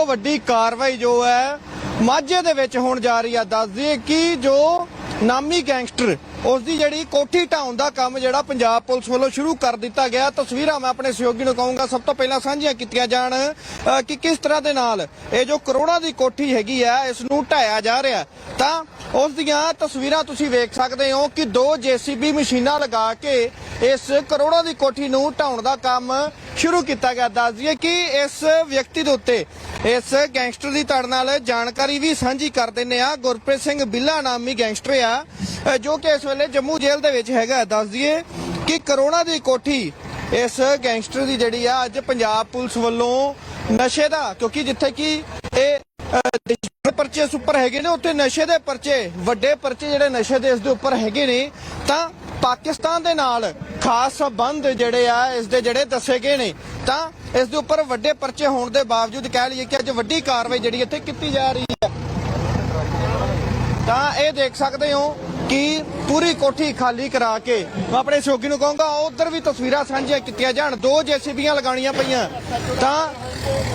ਤੋਂ ਵੱਡੀ ਕਾਰਵਾਈ ਜੋ ਹੈ, ਮਾਝੇ ਦੇ ਵਿੱਚ ਹੋਣ ਜਾ ਰਹੀ ਹੈ ਦੱਸ ਦਈਏ ਕਿ ਜੋ ਨਾਮੀ ਗੈਂਗਸਟਰ ਉਸ ਦੀ ਜਿਹੜੀ ਕੋਠੀ ਢਾਉਣ ਦਾ ਕੰਮ ਜਿਹੜਾ ਪੰਜਾਬ ਪੁਲਿਸ ਵੱਲੋਂ ਸ਼ੁਰੂ ਕਰ ਦਿੱਤਾ ਗਿਆ, ਤਸਵੀਰਾਂ ਮੈਂ ਆਪਣੇ ਸਹਿਯੋਗੀ ਨੂੰ ਕਹੂੰਗਾ, ਸਭ ਤੋਂ ਪਹਿਲਾਂ ਸਾਂਝੀਆਂ ਕੀਤੀਆਂ ਜਾਣ ਕਿ ਕਿਸ ਤਰ੍ਹਾਂ ਦੇ ਨਾਲ ਇਹ ਜੋ ਕਰੋੜਾਂ ਦੀ ਕੋਠੀ ਹੈਗੀ ਆ, ਇਸ ਨੂੰ ਢਾਇਆ ਜਾ ਰਿਹਾ ਤਾਂ ਉਸ ਦੀਆਂ ਤਸਵੀਰਾਂ ਤੁਸੀਂ ਵੇਖ ਸਕਦੇ ਹੋ ਕਿ ਦੋ ਜੀਸੀਬੀ ਮਸ਼ੀਨਾਂ ਲਗਾ ਕੇ ਇਸ ਕਰੋੜਾਂ ਦੀ ਕੋਠੀ ਨੂੰ ਢਾਉਣ ਦਾ ਕੰਮ ਸ਼ੁਰੂ ਕੀਤਾ ਗਿਆ। ਦੱਸ ਦਈਏ ਕਿ ਇਸ ਵਿਅਕਤੀ ਦੇ ਉੱਤੇ ਇਸ ਗੈਂਗਸਟਰ ਦੀ ਤੜ ਨਾਲ ਜਾਣਕਾਰੀ ਵੀ ਸਾਂਝੀ ਕਰ ਦਿੰਨੇ ਆ ਗੁਰਪ੍ਰੀਤ ਸਿੰਘ ਬਿੱਲਾ ਨਾਮੀ ਗੈਂਗਸਟਰ ਆ ਜੋ ਕਿ ਇਸ ਵੇਲੇ ਜੰਮੂ ਜੇਲ੍ਹ ਦੇ ਵਿੱਚ ਹੈਗਾ। ਦੱਸ ਦਈਏ ਕਿ ਕਰੋੜਾਂ ਦੀ ਕੋਠੀ ਇਸ ਗੈਂਗਸਟਰ ਦੀ ਜਿਹੜੀ ਆ, ਅੱਜ ਪੰਜਾਬ ਪੁਲਿਸ ਵੱਲੋਂ ਨਸ਼ੇ ਦਾ, ਕਿਉਂਕਿ ਜਿੱਥੇ ਕਿ ਇਹ ਪਰਚੇ ਇਸ ਉੱਪਰ ਹੈਗੇ ਨੇ, ਉੱਥੇ ਨਸ਼ੇ ਦੇ ਪਰਚੇ, ਵੱਡੇ ਪਰਚੇ ਜਿਹੜੇ ਨਸ਼ੇ ਦੇ ਇਸ ਦੇ ਉੱਪਰ ਹੈਗੇ ਨੇ, ਤਾਂ ਪਾਕਿਸਤਾਨ ਦੇ ਨਾਲ ਖਾਸ ਸੰਬੰਧ ਜਿਹੜੇ ਆ, ਇਸ ਦੇ ਜਿਹੜੇ ਦੱਸੇ ਗਏ ਨੇ, ਤਾਂ ਇਸ ਦੇ ਉੱਪਰ ਵੱਡੇ ਪਰਚੇ ਹੋਣ ਦੇ ਬਾਵਜੂਦ ਕਹਿ ਲਈਏ ਕਿ ਅੱਜ ਵੱਡੀ ਕਾਰਵਾਈ ਜਿਹੜੀ ਇੱਥੇ ਕੀਤੀ ਜਾ ਰਹੀ ਹੈ। ਤਾਂ ਇਹ ਦੇਖ ਸਕਦੇ ਹੋ ਕਿ ਪੂਰੀ ਕੋਠੀ ਖਾਲੀ ਕਰਾ ਕੇ, ਮੈਂ ਆਪਣੇ ਸ਼ੌਕੀ ਨੂੰ ਕਹੂੰਗਾ, ਉਧਰ ਵੀ ਤਸਵੀਰਾਂ ਸਾਂਝੀਆਂ ਕੀਤੀਆਂ ਜਾਣ, ਦੋ ਜੇਸੀਬੀਆਂ ਲਗਾਉਣੀਆਂ ਪਈਆਂ। ਤਾਂ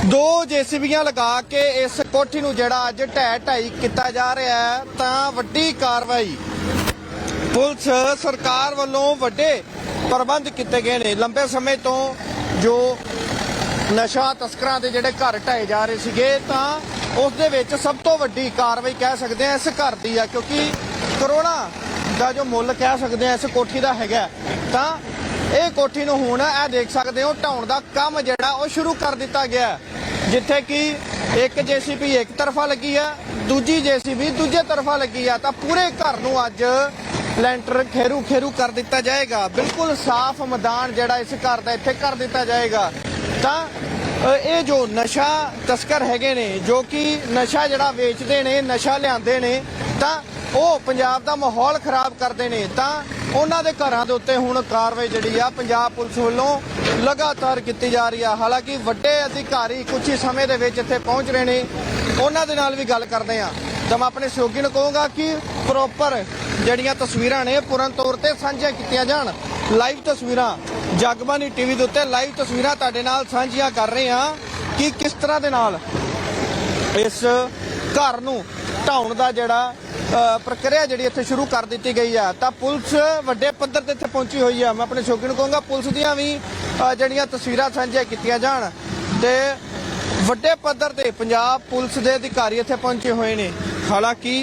ਦੋ ਜੇਸੀਬੀਆਂ ਲਗਾ ਕੇ ਇਸ ਕੋਠੀ ਨੂੰ ਜਿਹੜਾ ਅੱਜ ਢਹਿ ਢਾਈ ਕੀਤਾ ਜਾ ਰਿਹਾ ਹੈ, ਤਾਂ ਵੱਡੀ ਕਾਰਵਾਈ ਪੁਲਿਸ ਸਰਕਾਰ ਵੱਲੋਂ ਵੱਡੇ ਪ੍ਰਬੰਧ ਕੀਤੇ ਗਏ ਨੇ। ਲੰਬੇ ਸਮੇਂ ਤੋਂ ਜੋ ਨਸ਼ਾ ਤਸਕਰਾਂ ਦੇ ਜਿਹੜੇ ਘਰ ਢਾਏ ਜਾ ਰਹੇ ਸੀਗੇ, ਤਾਂ ਉਸ ਦੇ ਵਿੱਚ ਸਭ ਤੋਂ ਵੱਡੀ ਕਾਰਵਾਈ ਕਹਿ ਸਕਦੇ ਆ ਇਸ ਘਰ ਦੀ ਆ, ਕਿਉਂਕਿ ਕਰੋਨਾ ਦਾ ਜੋ ਮੁੱਲ ਕਹਿ ਸਕਦੇ ਆ ਇਸ ਕੋਠੀ ਦਾ ਹੈਗਾ। ਤਾਂ ਇਹ ਕੋਠੀ ਨੂੰ ਹੁਣ ਇਹ ਦੇਖ ਸਕਦੇ ਹੋ, ਢਾਉਣ ਦਾ ਕੰਮ ਜਿਹੜਾ ਉਹ ਸ਼ੁਰੂ ਕਰ ਦਿੱਤਾ ਗਿਆ ਜਿੱਥੇ ਕਿ ਇੱਕ ਜੀਸੀਬੀ ਇੱਕ ਤਰਫਾ ਲੱਗੀ ਆ, ਦੂਜੀ ਜੀਸੀਬੀ ਦੂਜੇ ਤਰਫਾ ਲੱਗੀ ਆ, ਤਾਂ ਪੂਰੇ ਘਰ ਨੂੰ ਅੱਜ ਲੈਂਟਰ ਖੇਰੂ ਖੇਰੂ ਕਰ ਦਿੱਤਾ ਜਾਏਗਾ। ਬਿਲਕੁਲ ਸਾਫ਼ ਮੈਦਾਨ ਜਿਹੜਾ ਇਸ ਘਰ ਦਾ ਇੱਥੇ ਕਰ ਦਿੱਤਾ ਜਾਏਗਾ। ਤਾਂ ਇਹ ਜੋ ਨਸ਼ਾ ਤਸਕਰ ਹੈਗੇ ਨੇ, ਜੋ ਕਿ ਨਸ਼ਾ ਜਿਹੜਾ ਵੇਚਦੇ ਨੇ, ਨਸ਼ਾ ਲਿਆਂਦੇ ਨੇ, ਤਾਂ ਉਹ ਪੰਜਾਬ ਦਾ ਮਾਹੌਲ ਖਰਾਬ ਕਰਦੇ ਨੇ। ਤਾਂ ਉਹਨਾਂ ਦੇ ਘਰਾਂ ਦੇ ਉੱਤੇ ਹੁਣ ਕਾਰਵਾਈ ਜਿਹੜੀ ਆ ਪੰਜਾਬ ਪੁਲਿਸ ਵੱਲੋਂ ਲਗਾਤਾਰ ਕੀਤੀ ਜਾ ਰਹੀ ਆ। ਹਾਲਾਂਕਿ ਵੱਡੇ ਅਧਿਕਾਰੀ ਕੁਝ ਹੀ ਸਮੇਂ ਦੇ ਵਿੱਚ ਇੱਥੇ ਪਹੁੰਚ ਰਹੇ ਨੇ। ਉਹਨਾਂ ਦੇ ਨਾਲ ਵੀ ਗੱਲ ਕਰਦੇ ਆ। ਤਾਂ ਮੈਂ ਆਪਣੇ ਸਹਿਯੋਗੀ ਨੂੰ ਕਹੂੰਗਾ ਕਿ ਪ੍ਰੋਪਰ ਜਿਹੜੀਆਂ ਤਸਵੀਰਾਂ ਨੇ, ਪੂਰਨ ਤੌਰ ਤੇ ਸਾਂਝੀਆਂ ਕੀਤੀਆਂ ਜਾਣ। ਲਾਈਵ ਤਸਵੀਰਾਂ ਜਗਬਾਨੀ ਟੀਵੀ ਦੇ ਉੱਤੇ ਲਾਈਵ ਤਸਵੀਰਾਂ ਤੁਹਾਡੇ ਨਾਲ ਸਾਂਝੀਆਂ ਕਰ ਰਹੇ ਹਾਂ ਕਿ ਕਿਸ ਤਰ੍ਹਾਂ ਦੇ ਨਾਲ ਇਸ ਘਰ ਨੂੰ ਢਾਉਣ ਦਾ ਜਿਹੜਾ ਪ੍ਰਕਿਰਿਆ ਜਿਹੜੀ ਇੱਥੇ ਸ਼ੁਰੂ ਕਰ ਦਿੱਤੀ ਗਈ ਆ। ਤਾਂ ਪੁਲਿਸ ਵੱਡੇ ਪੱਧਰ ਤੇ ਇੱਥੇ ਪਹੁੰਚੀ ਹੋਈ ਆ। ਮੈਂ ਆਪਣੇ ਸ਼ੌਕੀ ਨੂੰ ਕਹੂੰਗਾ ਪੁਲਿਸ ਦੀਆਂ ਵੀ ਜਿਹੜੀਆਂ ਤਸਵੀਰਾਂ ਸਾਂਝੀਆਂ ਕੀਤੀਆਂ ਜਾਣ। ਤੇ ਵੱਡੇ ਪੱਧਰ ਤੇ ਪੰਜਾਬ ਪੁਲਿਸ ਦੇ ਅਧਿਕਾਰੀ ਇੱਥੇ ਪਹੁੰਚੇ ਹੋਏ ਨੇ। ਹਾਲਾਂਕਿ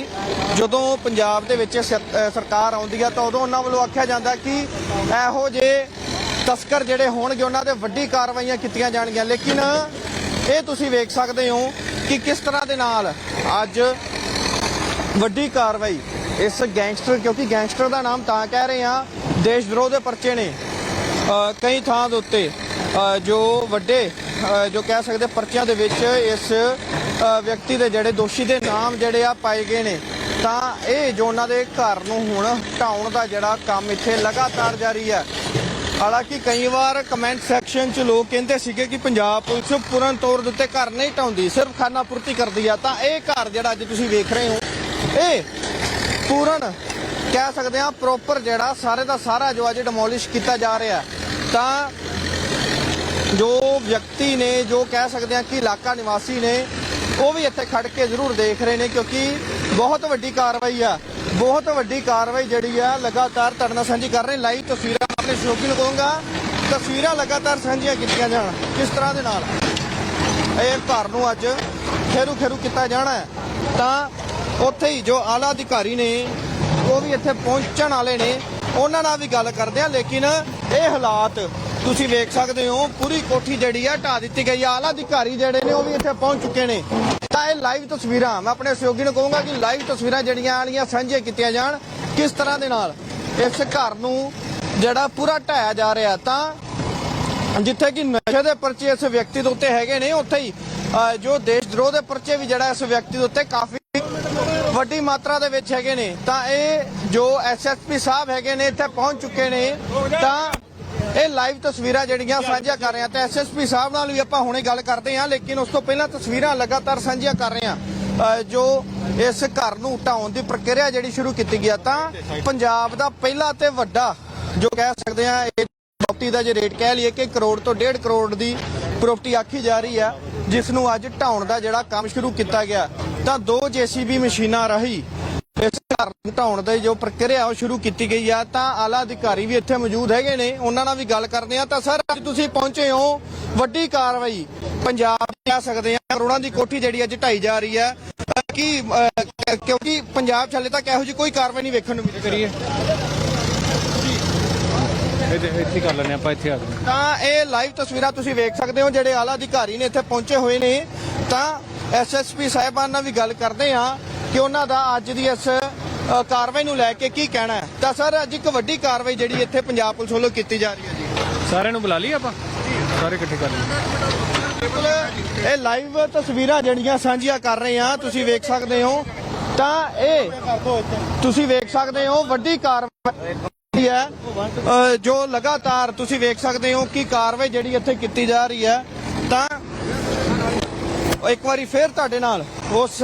ਜਦੋਂ ਪੰਜਾਬ ਦੇ ਵਿੱਚ ਸਰ- ਸਰਕਾਰ ਆਉਂਦੀ ਆ ਤਾਂ ਉਦੋਂ ਉਹਨਾਂ ਵੱਲੋਂ ਆਖਿਆ ਜਾਂਦਾ ਕਿ ਇਹੋ ਜਿਹੇ ਤਸਕਰ ਜਿਹੜੇ ਹੋਣਗੇ, ਉਹਨਾਂ ਤੇ ਵੱਡੀ ਕਾਰਵਾਈਆਂ ਕੀਤੀਆਂ ਜਾਣਗੀਆਂ। ਲੇਕਿਨ ਇਹ ਤੁਸੀਂ ਵੇਖ ਸਕਦੇ ਹੋ ਕਿ ਕਿਸ ਤਰ੍ਹਾਂ ਦੇ ਨਾਲ ਅੱਜ ਵੱਡੀ ਕਾਰਵਾਈ ਇਸ ਗੈਂਗਸਟਰ ਕਿਉਂਕਿ ਗੈਂਗਸਟਰ ਦਾ ਨਾਮ ਤਾਂ ਕਹਿ ਰਹੇ ਆ ਦੇਸ਼ ਵਿਰੋਧ ਦੇ ਪਰਚੇ ਨੇ। ਕਈ ਥਾਂ ਦੇ ਉੱਤੇ ਜੋ ਵੱਡੇ ਜੋ ਕਹਿ ਸਕਦੇ ਪਰਚਿਆਂ ਦੇ ਵਿੱਚ ਇਸ ਵਿਅਕਤੀ ਦੇ ਜਿਹੜੇ ਦੋਸ਼ੀ ਦੇ ਨਾਮ ਜਿਹੜੇ ਆ ਪਾਏ ਗਏ ਨੇ, ਤਾਂ ਇਹ ਜੋ ਉਹਨਾਂ ਦੇ ਘਰ ਨੂੰ ਹੁਣ ਢਾਉਣ ਦਾ ਜਿਹੜਾ ਕੰਮ ਇੱਥੇ ਲਗਾਤਾਰ ਜਾਰੀ ਹੈ। ਹਾਲਾਂਕਿ ਕਈ ਵਾਰ ਕਮੈਂਟ ਸੈਕਸ਼ਨ 'ਚ ਲੋਕ ਕਹਿੰਦੇ ਸੀਗੇ ਕਿ ਪੰਜਾਬ ਪੁਲਿਸ ਪੂਰਨ ਤੌਰ ਦੇ ਉੱਤੇ ਘਰ ਨਹੀਂ ਢਾਉਂਦੀ ਸਿਰਫ ਖਾਨਾ ਪੂਰਤੀ ਕਰਦੀ ਆ, ਤਾਂ ਇਹ ਘਰ ਜਿਹੜਾ ਅੱਜ ਤੁਸੀਂ ਵੇਖ ਰਹੇ ਹੋ, ਇਹ ਪੂਰਨ ਕਹਿ ਸਕਦੇ ਆ ਪ੍ਰੋਪਰ ਜਿਹੜਾ ਸਾਰੇ ਦਾ ਸਾਰਾ ਜੋ ਅੱਜ ਡਿਮੋਲਿਸ਼ ਕੀਤਾ ਜਾ ਰਿਹਾ ਤਾਂ ਜੋ ਵਿਅਕਤੀ ਨੇ ਜੋ ਕਹਿ ਸਕਦੇ ਆ ਕਿ ਇਲਾਕਾ ਨਿਵਾਸੀ ਨੇ ਉਹ ਵੀ ਇੱਥੇ ਖੜ ਕੇ ਜ਼ਰੂਰ ਦੇਖ ਰਹੇ ਨੇ ਕਿਉਂਕਿ ਬਹੁਤ ਵੱਡੀ ਕਾਰਵਾਈ ਆ। ਬਹੁਤ ਵੱਡੀ ਕਾਰਵਾਈ ਜਿਹੜੀ ਆ, ਲਗਾਤਾਰ ਤੁਹਾਡੇ ਨਾਲ ਸਾਂਝੀ ਕਰ ਰਹੇ ਲਾਈਵ ਤਸਵੀਰਾਂ ਆਪਣੇ ਸ਼ੌਕੀ ਨੂੰ ਕਹੂੰਗਾ। ਤਸਵੀਰਾਂ ਲਗਾਤਾਰ ਸਾਂਝੀਆਂ ਕੀਤੀਆਂ ਜਾਣ। ਕਿਸ ਤਰ੍ਹਾਂ ਦੇ ਨਾਲ? ਇਹ ਘਰ ਨੂੰ ਅੱਜ ਖੇਰੂ ਖੇਰੂ ਕੀਤਾ ਜਾਣਾ ਹੈ। ਤਾਂ ਉੱਥੇ ਹੀ ਜੋ ਆਲਾ ਅਧਿਕਾਰੀ ਨੇ, ਉਹ ਵੀ ਇੱਥੇ ਪਹੁੰਚਣ ਵਾਲੇ ਨੇ। ਉਹਨਾਂ ਨਾਲ ਵੀ ਗੱਲ ਕਰਦੇ ਆ ਲੇਕਿਨ ਇਹ ਹਾਲਾਤ ਤੁਸੀਂ ਵੇਖ ਸਕਦੇ ਹੋ, ਪੂਰੀ ਕੋਠੀ ਜਿਹੜੀ ਆ ਢਾ ਦਿੱਤੀ ਗਈ ਆ। ਆਲਾ ਅਧਿਕਾਰੀ ਜਿਹੜੇ ਨੇ, ਉਹ ਵੀ ਇੱਥੇ ਪਹੁੰਚ ਚੁੱਕੇ ਨੇ। ਤਾਂ ਇਹ ਲਾਈਵ ਤਸਵੀਰਾਂ, ਮੈਂ ਆਪਣੇ ਸਹਿਯੋਗੀ ਨੂੰ ਕਹੂੰਗਾ ਕਿ ਲਾਈਵ ਤਸਵੀਰਾਂ ਜਿਹੜੀਆਂ ਆਲੀਆਂ ਸਾਂਝੀਆਂ ਕੀਤੀਆਂ ਜਾਣ, ਕਿਸ ਤਰ੍ਹਾਂ ਦੇ ਨਾਲ? ਇਸ ਘਰ ਨੂੰ ਜਿਹੜਾ ਪੂਰਾ ਢਾਇਆ ਜਾ ਰਿਹਾ, ਤਾਂ ਜਿੱਥੇ ਕਿ ਨਸ਼ੇ ਦੇ ਪਰਚੇ ਇਸ ਵਿਅਕਤੀ ਦੇ ਉੱਤੇ ਹੈਗੇ ਨੇ, ਉੱਥੇ ਹੀ ਜੋ ਦੇਸ਼ ਦਰੋਹ ਦੇ ਪਰਚੇ ਵੀ ਜਿਹੜਾ ਇਸ ਵਿਅਕਤੀ ਦੇ ਉੱਤੇ ਕਾਫੀ ਵੱਡੀ ਮਾਤਰਾ ਦੇ ਵਿੱਚ ਹੈਗੇ ਨੇ। ਤਾਂ ਇਹ ਜੋ ਐਸਐਸਪੀ ਸਾਹਿਬ ਹੈਗੇ ਨੇ, ਇੱਥੇ ਪਹੁੰਚ ਚੁੱਕੇ ਨੇ। ਤਾਂ ਇਹ ਲਾਈਵ ਤਸਵੀਰਾਂ ਜਿਹੜੀਆਂ ਸਾਂਝੀਆਂ ਕਰ ਰਹੇ ਆ ਤੇ ਐਸਐਸਪੀ ਸਾਹਿਬ ਨਾਲ ਵੀ ਆਪਾਂ ਹੁਣੇ ਗੱਲ ਕਰਦੇ ਹਾਂ, ਲੇਕਿਨ ਉਸ ਤੋਂ ਪਹਿਲਾਂ ਤਸਵੀਰਾਂ ਲਗਾਤਾਰ ਸਾਂਝੀਆਂ ਕਰ ਰਹੇ ਆ ਜੋ ਇਸ ਘਰ ਨੂੰ ਢਾਉਣ ਦੀ ਪ੍ਰਕਿਰਿਆ ਜਿਹੜੀ ਸ਼ੁਰੂ ਕੀਤੀ ਗਿਆ ਤਾਂ ਪੰਜਾਬ ਦਾ ਪਹਿਲਾ ਤੇ ਵੱਡਾ ਜੋ ਕਹਿ ਸਕਦੇ ਆ ਇਹ ਪ੍ਰਾਪਰਟੀ ਦਾ ਜੇ ਰੇਟ ਕਹਿ ਲਈਏ ਕਿ ਕਰੋੜ ਤੋਂ 1.5 ਕਰੋੜ ਦੀ ਪ੍ਰਾਪਰਟੀ ਆਖੀ ਜਾ ਰਹੀ ਆ, ਜਿਸ ਨੂੰ ਅੱਜ ਢਾਉਣ ਦਾ ਜਿਹੜਾ ਕੰਮ ਸ਼ੁਰੂ ਕੀਤਾ ਗਿਆ। ਤਾਂ ਦੋ ਜੀਸੀਬੀ ਮਸ਼ੀਨਾਂ ਰਾਹੀਂ ਇਸ ਘਰ ਨੂੰ ਢਾਉਣ ਦੀ ਜੋ ਪ੍ਰਕਿਰਿਆ ਉਹ ਸ਼ੁਰੂ ਕੀਤੀ ਗਈ ਆ ਤਾਂ ਆਲਾ ਅਧਿਕਾਰੀ ਵੀ ਇੱਥੇ ਮੌਜੂਦ ਹੈਗੇ ਨੇ। ਉਹਨਾਂ ਨਾਲ ਵੀ ਗੱਲ ਕਰਦੇ ਆ। ਤਾਂ ਸਰ ਅੱਜ ਤੁਸੀਂ ਪਹੁੰਚੇ ਹੋ ਵੱਡੀ ਕਾਰਵਾਈ। ਪੰਜਾਬ ਦੀ ਕਹਿ ਸਕਦੇ ਆ ਕਰੋੜਾਂ ਦੀ ਕੋਠੀ ਜਿਹੜੀ ਅੱਜ ਢਾਈ ਜਾ ਰਹੀ ਹੈ ਅਹ ਕੀ ਕਿਉਂਕਿ ਪੰਜਾਬ ਹਾਲੇ ਤੱਕ ਇਹੋ ਜਿਹੀ ਕੋਈ ਕਾਰਵਾਈ ਨਹੀਂ ਵੇਖਣ ਨੂੰ ਮਿਲੀ। ਕਰੀਏ। ਇੱਥੇ ਇੱਥੇ ਕਰ ਲੈਣੇ ਆਪਾਂ ਇੱਥੇ ਆ ਗਏ ਤਾਂ ਇਹ ਲਾਈਵ ਤਸਵੀਰਾਂ ਤੁਸੀਂ ਵੇਖ ਸਕਦੇ ਹੋ ਜਿਹੜੇ ਆਲਾ ਅਧਿਕਾਰੀ ਨੇ ਇੱਥੇ ਪਹੁੰਚੇ ਹੋਏ ਨੇ। ਤਾਂ ਐਸਐਸਪੀ ਸਾਹਿਬਾਨ ਨਾਲ ਵੀ ਗੱਲ ਕਰਦੇ ਆ ਕਿ ਉਹਨਾਂ ਦਾ ਅੱਜ ਦੀ ਇਸ ਕਾਰਵਾਈ ਨੂੰ ਲੈ ਕੇ ਕੀ ਕਹਿਣਾ ਹੈ? ਤਾਂ ਸਰ ਅੱਜ ਇੱਕ ਵੱਡੀ ਕਾਰਵਾਈ ਜਿਹੜੀ ਇੱਥੇ ਪੰਜਾਬ ਪੁਲਿਸ ਵੱਲੋਂ ਕੀਤੀ ਜਾ ਰਹੀ ਹੈ ਜੀ। ਸਾਰਿਆਂ ਨੂੰ ਬੁਲਾ ਲਈ ਆਪਾਂ? ਸਾਰੇ ਇਕੱਠੇ ਕਰ ਲਏ ਬਿਲਕੁਲ ਇਹ ਲਾਈਵ ਤਸਵੀਰਾਂ ਜਿਹੜੀਆਂ ਸਾਂਝੀਆਂ ਕਰ ਰਹੇ ਆ ਤੁਸੀਂ ਵੇਖ ਸਕਦੇ ਹੋ। ਤਾਂ ਇਹ ਤੁਸੀਂ ਵੇਖ ਸਕਦੇ ਹੋ ਵੱਡੀ ਕਾਰਵਾਈ ਹੈ ਜੋ ਲਗਾਤਾਰ ਤੁਸੀਂ ਵੇਖ ਸਕਦੇ ਹੋ ਕਿ ਕਾਰਵਾਈ ਜਿਹੜੀ ਇੱਥੇ ਕੀਤੀ ਜਾ ਰਹੀ ਹੈ। ਤਾਂ ਇੱਕ ਵਾਰੀ ਫੇਰ ਤੁਹਾਡੇ ਨਾਲ ਉਸ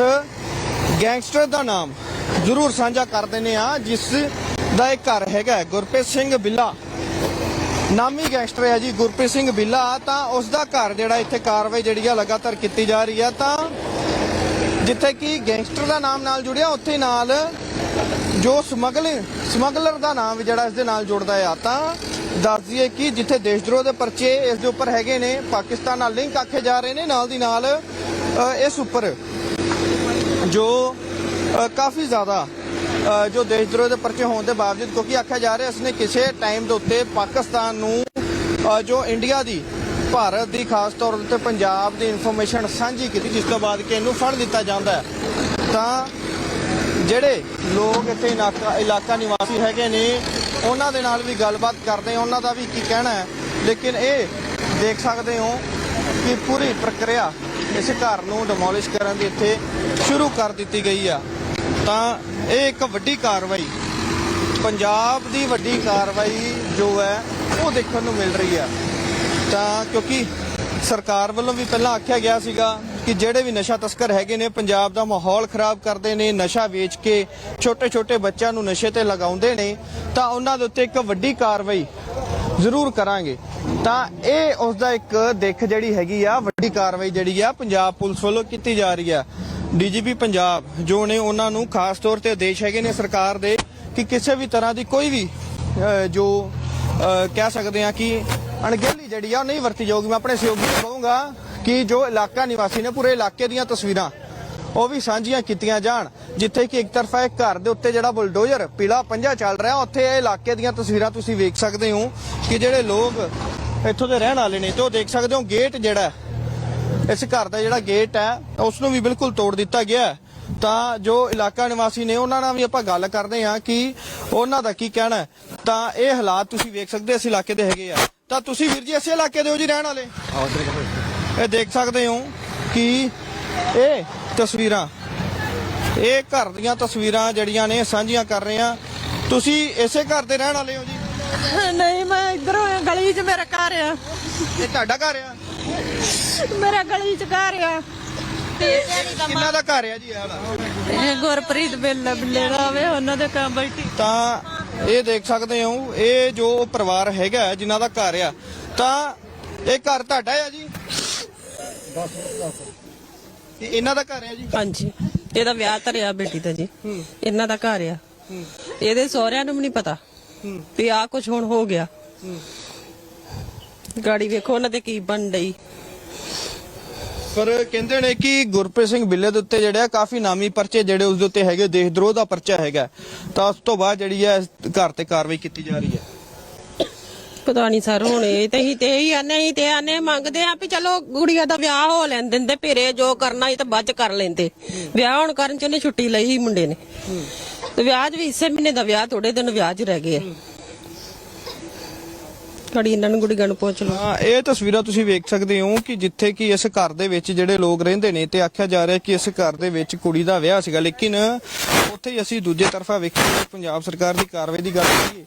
ਗੈਂਗਸਟਰ ਦਾ ਨਾਮ ਜ਼ਰੂਰ ਸਾਂਝਾ ਕਰ ਦਿੰਦੇ ਆ ਜਿਸ ਦਾ ਇੱਕ ਘਰ ਹੈਗਾ ਗੁਰਪ੍ਰੀਤ ਸਿੰਘ ਬਿੱਲਾ। ਨਾਮੀ ਗੈਂਗਸਟਰ ਹੈ ਜੀ, ਗੁਰਪ੍ਰੀਤ ਸਿੰਘ ਬਿੱਲਾ। ਤਾਂ ਉਸ ਦਾ ਘਰ ਜਿਹੜਾ ਇੱਥੇ ਕਾਰਵਾਈ ਜਿਹੜੀ ਆ ਲਗਾਤਾਰ ਕੀਤੀ ਜਾ ਰਹੀ ਆ। ਤਾਂ ਜਿੱਥੇ ਕਿ ਗੈਂਗਸਟਰ ਦਾ ਨਾਮ ਨਾਲ ਜੁੜਿਆ, ਉੱਥੇ ਨਾਲ ਜੋ ਸਮਗਲਰ ਸਮਗਲਰ ਦਾ ਨਾਮ ਵੀ ਜਿਹੜਾ ਇਸ ਦੇ ਨਾਲ ਜੁੜਦਾ ਆ। ਤਾਂ ਦੱਸ ਦਈਏ ਕਿ ਜਿੱਥੇ ਦੇਸ਼ਦਰੋਹ ਦੇ ਪਰਚੇ ਇਸ ਦੇ ਉੱਪਰ ਹੈਗੇ ਨੇ, ਪਾਕਿਸਤਾਨ ਨਾਲ ਲਿੰਕ ਆਖੇ ਜਾ ਰਹੇ ਨੇ, ਨਾਲ ਦੀ ਨਾਲ ਇਸ ਉੱਪਰ ਜੋ ਕਾਫੀ ਜ਼ਿਆਦਾ ਅ, ਜੋ ਦੇਸ਼ਦਰੋਹ ਦੇ ਪਰਚੇ ਹੋਣ ਦੇ ਬਾਵਜੂਦ ਕਿਉਂਕਿ ਆਖਿਆ ਜਾ ਰਿਹਾ ਇਸਨੇ ਕਿਸੇ ਟਾਈਮ ਦੇ ਉੱਤੇ ਪਾਕਿਸਤਾਨ ਨੂੰ ਜੋ ਇੰਡੀਆ ਦੀ ਭਾਰਤ ਦੀ ਖਾਸ ਤੌਰ ਉੱਤੇ ਪੰਜਾਬ ਦੀ ਇਨਫੋਰਮੇਸ਼ਨ ਸਾਂਝੀ ਕੀਤੀ ਜਿਸ ਤੋਂ ਬਾਅਦ ਕਿ ਇਹਨੂੰ ਫੜ ਲਿੱਤਾ ਜਾਂਦਾ ਹੈ। ਤਾਂ ਜਿਹੜੇ ਲੋਕ ਇੱਥੇ ਇਲਾਕਾ ਇਲਾਕਾ ਨਿਵਾਸੀ ਹੈਗੇ ਨੇ ਉਹਨਾਂ ਦੇ ਨਾਲ ਵੀ ਗੱਲਬਾਤ ਕਰਦੇ ਹਾਂ ਉਹਨਾਂ ਦਾ ਵੀ ਕੀ ਕਹਿਣਾ ਹੈ। ਲੇਕਿਨ ਇਹ ਦੇਖ ਸਕਦੇ ਹੋ ਕਿ ਪੂਰੀ ਪ੍ਰਕਿਰਿਆ ਇਸ ਘਰ ਨੂੰ ਡਿਮੋਲਿਸ਼ ਕਰਨ ਦੀ ਇੱਥੇ ਸ਼ੁਰੂ ਕਰ ਦਿੱਤੀ ਗਈ ਆ। ਤਾਂ ਇਹ ਇੱਕ ਵੱਡੀ ਕਾਰਵਾਈ, ਪੰਜਾਬ ਦੀ ਵੱਡੀ ਕਾਰਵਾਈ ਜੋ ਹੈ, ਉਹ ਦੇਖਣ ਨੂੰ ਮਿਲ ਰਹੀ ਆ। ਤਾਂ ਕਿਉਂਕਿ ਸਰਕਾਰ ਵੱਲੋਂ ਵੀ ਪਹਿਲਾਂ ਆਖਿਆ ਗਿਆ ਸੀਗਾ ਕਿ ਜਿਹੜੇ ਵੀ ਨਸ਼ਾ ਤਸਕਰ ਹੈਗੇ ਨੇ, ਪੰਜਾਬ ਦਾ ਮਾਹੌਲ ਖਰਾਬ ਕਰਦੇ ਨੇ, ਨਸ਼ਾ ਵੇਚ ਕੇ ਛੋਟੇ-ਛੋਟੇ ਬੱਚਿਆਂ ਨੂੰ ਨਸ਼ੇ ਤੇ ਲਗਾਉਂਦੇ ਨੇ, ਤਾਂ ਉਹਨਾਂ ਦੇ ਉੱਤੇ ਇੱਕ ਵੱਡੀ ਕਾਰਵਾਈ ਜ਼ਰੂਰ ਕਰਾਂਗੇ। ਤਾਂ ਇਹ ਉਸ ਦਾ ਇੱਕ ਦਿੱਖ ਜਿਹੜੀ ਹੈਗੀ ਆ, ਵੱਡੀ ਕਾਰਵਾਈ ਜਿਹੜੀ ਆ ਪੰਜਾਬ ਪੁਲਿਸ ਵੱਲੋਂ ਕੀਤੀ ਜਾ ਰਹੀ ਆ। ਡੀਜੀਪੀ ਪੰਜਾਬ, ਜੋ ਨੇ ਉਹਨਾਂ ਨੂੰ ਖਾਸ ਤੌਰ ਤੇ ਆਦੇਸ਼ ਹੈਗੇ ਨੇ ਸਰਕਾਰ ਦੇ ਕਿ ਕਿਸੇ ਵੀ ਤਰ੍ਹਾਂ ਦੀ ਕੋਈ ਵੀ ਜੋ ਕਹਿ ਸਕਦੇ ਆ ਕਿ ਅਣਗਹਿਲੀ ਜਿਹੜੀ ਆ, ਉਹ ਨਹੀਂ ਵਰਤੀ ਜਾਊਗੀ। ਮੈਂ ਆਪਣੇ ਸਹਿਯੋਗੀ ਨੂੰ ਕਹੂੰਗਾ ਕਿ ਜੋ ਇਲਾਕਾ ਨਿਵਾਸੀ ਨੇ, ਪੂਰੇ ਇਲਾਕੇ ਦੀਆਂ ਤਸਵੀਰਾਂ, ਉਹ ਵੀ ਸਾਂਝੀਆਂ ਕੀਤੀਆਂ ਜਾਣ। ਜਿੱਥੇ ਕਿ ਇੱਕ ਤਰਫਾ ਇੱਕ ਘਰ ਦੇ ਉੱਤੇ ਜਿਹੜਾ ਬੁਲਡੋਜ਼ਰ ਪੀਲਾ ਪੰਜਾ ਚੱਲ ਰਿਹਾ, ਉੱਥੇ ਇਹ ਇਲਾਕੇ ਦੀਆਂ ਤਸਵੀਰਾਂ ਤੁਸੀਂ ਵੇਖ ਸਕਦੇ ਹੋ ਕਿ ਜਿਹੜੇ ਲੋਕ ਇੱਥੋਂ ਦੇ ਰਹਿਣ ਵਾਲੇ ਨੇ ਤੇ ਉਹ ਦੇਖ ਸਕਦੇ ਹੋ ਗੇਟ ਜਿਹੜਾ ਹੈ, ਇਸ ਘਰ ਦਾ ਜਿਹੜਾ ਗੇਟ ਹੈ ਉਸ ਨੂੰ ਵੀ ਬਿਲਕੁਲ ਤੋੜ ਦਿੱਤਾ ਗਿਆ ਹੈ। ਤਾਂ ਜੋ ਇਲਾਕਾ ਨਿਵਾਸੀ ਨੇ ਉਹਨਾਂ ਨਾਲ ਵੀ ਆਪਾਂ ਗੱਲ ਕਰਦੇ ਹਾਂ ਕਿ ਉਹਨਾਂ ਦਾ ਕੀ ਕਹਿਣਾ ਹੈ। ਤਾਂ ਇਹ ਹਾਲਾਤ ਤੁਸੀਂ ਵੇਖ ਸਕਦੇ ਇਸ ਇਲਾਕੇ ਦੇ ਹੈਗੇ ਆ। ਤਾਂ ਤੁਸੀਂ ਵੀਰ ਜੀ ਇਸੇ ਇਲਾਕੇ ਦੇ ਹੋ ਜੀ ਰਹਿਣ ਵਾਲੇ? ਇਹ ਦੇਖ ਸਕਦੇ ਹੋ ਕਿ ਇਹ ਤਸਵੀਰਾਂ ਇਹ ਘਰ ਦੀਆਂ ਤਸਵੀਰਾਂ ਜਿਹੜੀਆਂ ਨੇ ਸਾਂਝੀਆਂ ਕਰ ਰਹੇ ਆ ਤੁਸੀਂ ਇਸੇ ਘਰ ਦੇ ਰਹਿਣ ਵਾਲੇ ਹੋ ਜੀ? ਨਹੀਂ ਮੈਂ ਇਧਰੋਂ ਗਲੀ 'ਚ ਮੇਰਾ ਘਰ ਆ। ਇਹ ਤੁਹਾਡਾ ਘਰ ਆ? ਮੇਰਾ ਗਲੀ 'ਚ ਘਰ ਆ। ਕਿੰਨਾ ਦਾ ਘਰ ਆ ਜੀ ਇਹ ਵਾਲਾ? ਇਹ ਗੁਰਪ੍ਰੀਤ ਬਿੱਲ ਬਿੱਲੇ ਦਾ ਵੇ ਉਹਨਾਂ ਦੇ ਕੰਮ ਬੈਠੀ। ਤਾਂ ਇਹ ਦੇਖ ਸਕਦੇ ਹੋ ਇਹ ਜੋ ਪਰਿਵਾਰ ਹੈਗਾ ਜਿਨ੍ਹਾਂ ਦਾ ਘਰ ਆ ਤਾਂ ਇਹ ਘਰ ਤੁਹਾਡਾ ਆ ਜੀ? ਇਹ ਇਹਨਾਂ ਦਾ ਘਰ ਆ ਜੀ? ਹਾਂਜੀ। ਇਹਦਾ ਵਿਆਹ ਧਰਿਆ ਬੇਟੀ ਦਾ ਜੀ। ਇਹਨਾਂ ਦਾ ਘਰ ਆ। ਇਹਦੇ ਸਹੁਰਿਆਂ ਨੂੰ ਵੀ ਨਹੀਂ ਪਤਾ। ਵੀ ਆ ਕੁਝ ਹੁਣ ਹੋ ਗਿਆ। ਗਾੜੀ ਵੇਖੋ ਉਹਨਾਂ ਦੇ ਕੀ ਬਣ ਡਈ। ਪਰ ਕਹਿੰਦੇ ਨੇ ਕਿ ਗੁਰਪ੍ਰੀਤ ਸਿੰਘ ਬਿੱਲੇ ਦੇ ਉੱਤੇ ਜਿਹੜੇ ਆ ਕਾਫੀ ਨਾਮੀ ਪਰਚੇ ਜਿਹੜੇ ਉਸ ਦੇ ਉੱਤੇ ਹੈਗੇ ਦੇਸ਼ ਦਾ ਪਰਚਾ ਹੈਗਾ। ਤਾਂ ਉਸ ਤੋਂ ਬਾਅਦ ਜਿਹੜੀ ਹੈ ਘਰ ਤੇ ਕਾਰਵਾਈ ਕੀਤੀ ਜਾ ਰਹੀ ਹੈ। ਪਤਾ ਨਹੀਂ ਸਰ ਹੁਣ ਇਹ ਤੇ ਹੀ ਤੇ ਹੀ ਆਨੇ ਹੀ ਤੇ ਆਨੇ ਮੰਗਦੇ ਆ ਵੀ ਚਲੋ ਗੁੜੀਆ ਦਾ ਵਿਆਹ ਹੋ ਲੈਣ ਦਿੰਦੇ ਭੇਰੇ ਜੋ ਕਰਨਾ ਸੀ ਤਾਂ ਚ ਕਰ ਲੈਂਦੇ। ਵਿਆਹ ਹੁਣ ਕਰਨ ਚ ਉਹਨੇ ਛੁੱਟੀ ਲਈ ਸੀ ਮੁੰਡੇ ਨੇ। ਤੇ ਵਿਆਹ ਵੀ ਇਸੇ ਮਹੀਨੇ ਦਾ ਵਿਆਹ ਥੋੜੇ ਦਿਨ ਵਿਆਹ ਰਹਿ ਗਏ ਆ। ਕੜੀ ਇਹਨਾਂ ਨੂੰ ਗੁੜੀਆਂ ਨੂੰ ਪੁੱਛ ਲਓ। ਹਾਂ, ਇਹ ਤਸਵੀਰਾਂ ਤੁਸੀਂ ਵੇਖ ਸਕਦੇ ਹੋ ਕਿ ਜਿੱਥੇ ਕਿ ਇਸ ਘਰ ਦੇ ਵਿੱਚ ਜਿਹੜੇ ਲੋਕ ਰਹਿੰਦੇ ਨੇ ਤੇ ਆਖਿਆ ਜਾ ਰਿਹਾ ਕਿ ਇਸ ਘਰ ਦੇ ਵਿੱਚ ਕੁੜੀ ਦਾ ਵਿਆਹ ਸੀਗਾ। ਲੇਕਿਨ, ਉੱਥੇ ਹੀ ਅਸੀਂ ਦੂਜੇ ਤਰਫਾ ਵੇਖੀਏ, ਪੰਜਾਬ ਸਰਕਾਰ ਦੀ ਕਾਰਵਾਈ ਦੀ ਗੱਲ ਕਰੀਏ